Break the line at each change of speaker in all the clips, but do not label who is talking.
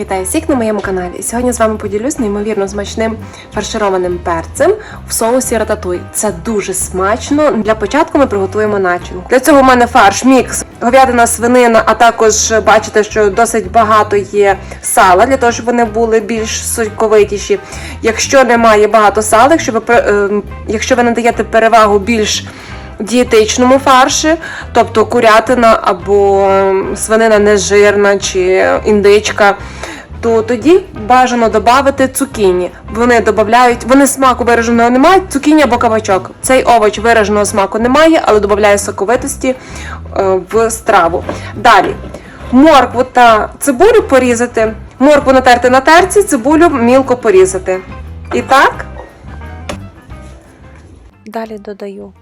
Вітаю всіх на моєму каналі. Сьогодні з вами поділюсь неймовірно смачним фаршированим перцем в соусі рататуй. Це дуже смачно. Для початку ми приготуємо начинку. Для цього в мене фарш мікс, говядина, свинина, а також бачите, що досить багато є сала для того, щоб вони були більш соковитіші. Якщо немає багато сала, якщо ви е, якщо ви надаєте перевагу більш дієтичному фарші, тобто курятина або свинина нежирна чи індичка, то тоді бажано додати цукіні. Вони додають, вони смаку вираженого не мають, цукіні або кабачок. Цей овоч вираженого смаку немає, але додає соковитості е, в страву. Далі моркву та цибулю порізати, моркву натерти на терці, цибулю мілко порізати. І так,
Далі додаю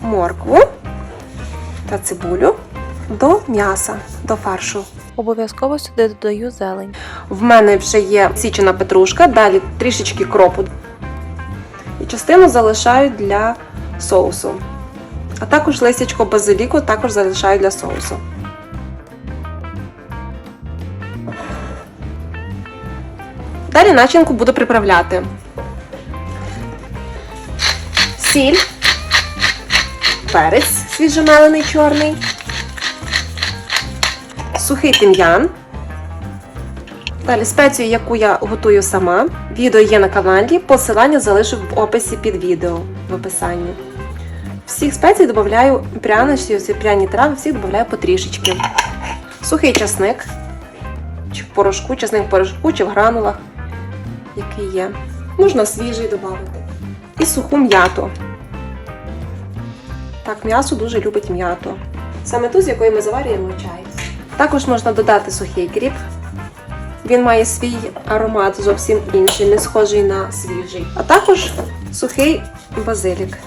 моркву та цибулю до м'яса, до фаршу.
обов'язково сюди додаю зелень.
В мене вже є січена петрушка, далі трішечки кропу. І частину залишаю для соусу. А також листячко базиліку також залишаю для соусу. Далі начинку буду приправляти. Сіль, перець свіжомелений чорний, сухий тим'ян. Далі спецію, яку я готую сама. Відео є на каналі, посилання залишу в описі під відео в описанні. Всіх спецій додаю прянощі, пряні трави, всіх додаю потрішечки. Сухий часник, чи в порошку, часник в порошку, чи в гранулах, який є. Можна свіжий додати. І суху м'яту. Так, м'ясо дуже любить м'яту. Саме ту, з якої ми заварюємо чай. Також можна додати сухий кріп. Він має свій аромат зовсім інший, не схожий на свіжий. А також сухий базилік.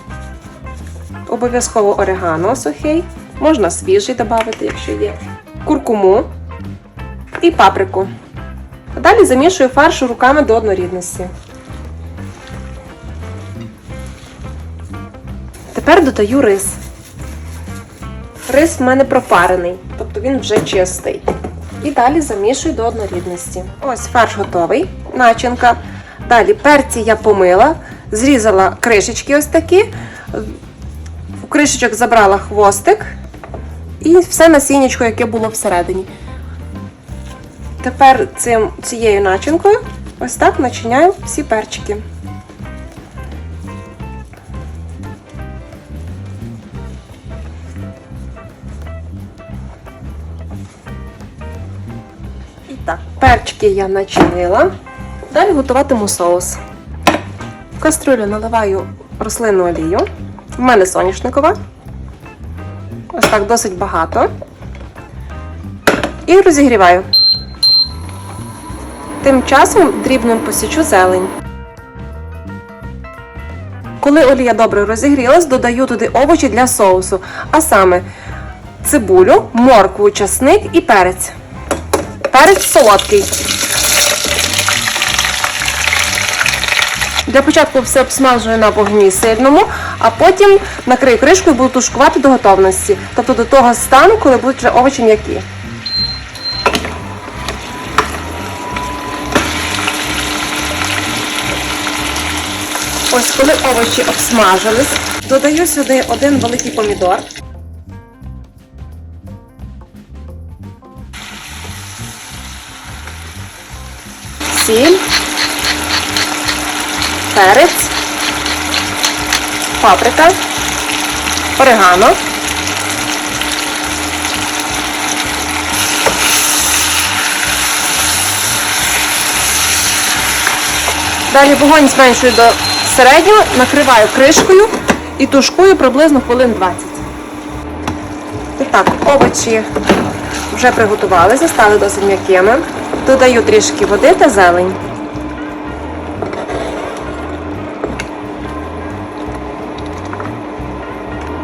Обов'язково орегано сухий. Можна свіжий додати, якщо є. Куркуму і паприку. Далі замішую фарш руками до однорідності. Тепер додаю рис. Рис в мене пропарений, тобто він вже чистий. І далі замішую до однорідності. Ось фарш готовий, начинка. Далі перці я помила, зрізала кришечки ось такі. У кришечок забрала хвостик і все насіннячко, яке було всередині. Тепер цим, цією начинкою ось так начиняю всі перчики. Так, перчики я начинила. Далі готуватиму соус. В кастрюлю наливаю рослинну олію. В мене соняшникова. Ось так досить багато. І розігріваю. Тим часом дрібно посічу зелень. Коли олія добре розігрілась, додаю туди овочі для соусу, а саме цибулю, моркву, часник і перець. Перець солодкий. Для початку все обсмажую на вогні сильному, а потім накрию кришкою і буду тушкувати до готовності. Тобто до того стану, коли будуть вже овочі м'які. Ось коли овочі обсмажились, додаю сюди один великий помідор. Сіль, перець, паприка, орегано. Далі вогонь зменшую до середнього, накриваю кришкою і тушкую приблизно хвилин 20. І так, овочі вже приготувалися, стали досить м'якими. Додаю трішки води та зелень.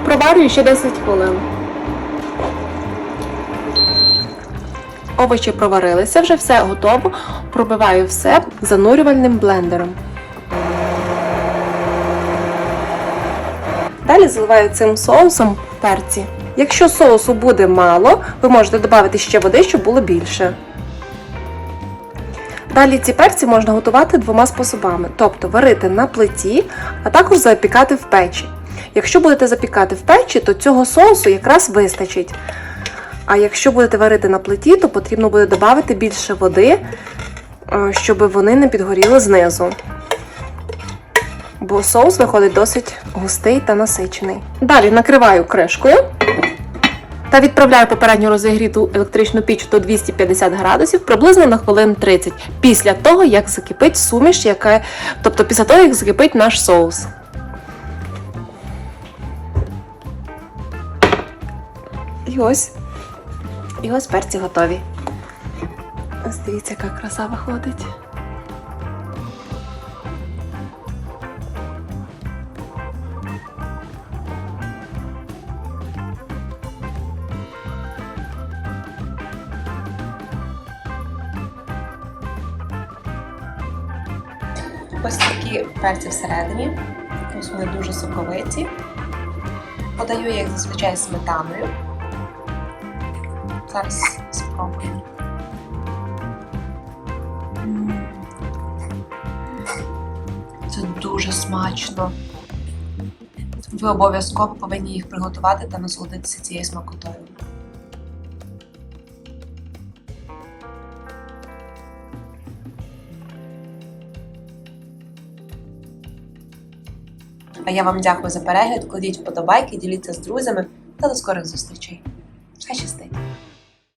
Проварюю ще 10 хвилин. Овочі проварилися, вже все готово. Пробиваю все занурювальним блендером. Далі заливаю цим соусом перці. Якщо соусу буде мало, ви можете додати ще води, щоб було більше. Далі ці перці можна готувати двома способами: тобто варити на плиті, а також запікати в печі. Якщо будете запікати в печі, то цього соусу якраз вистачить. А якщо будете варити на плиті, то потрібно буде додати більше води, е, щоб вони не підгоріли знизу. Бо соус виходить досить густий та насичений. Далі накриваю кришкою та відправляю попередньо розігріту електричну піч до 250 градусів приблизно на хвилин 30 після того, як закипить суміш, яка, тобто після того, як закипить наш соус. І ось. І ось перці готові. Ось дивіться, яка краса виходить. Ось такі перці всередині. Ось вони дуже соковиті. Подаю їх зазвичай сметаною. Зараз спробую. Це дуже смачно. Ви обов'язково повинні їх приготувати та насолодитися цією смакотою. А я вам дякую за перегляд. Кладіть вподобайки, діліться з друзями та до скорих зустрічей.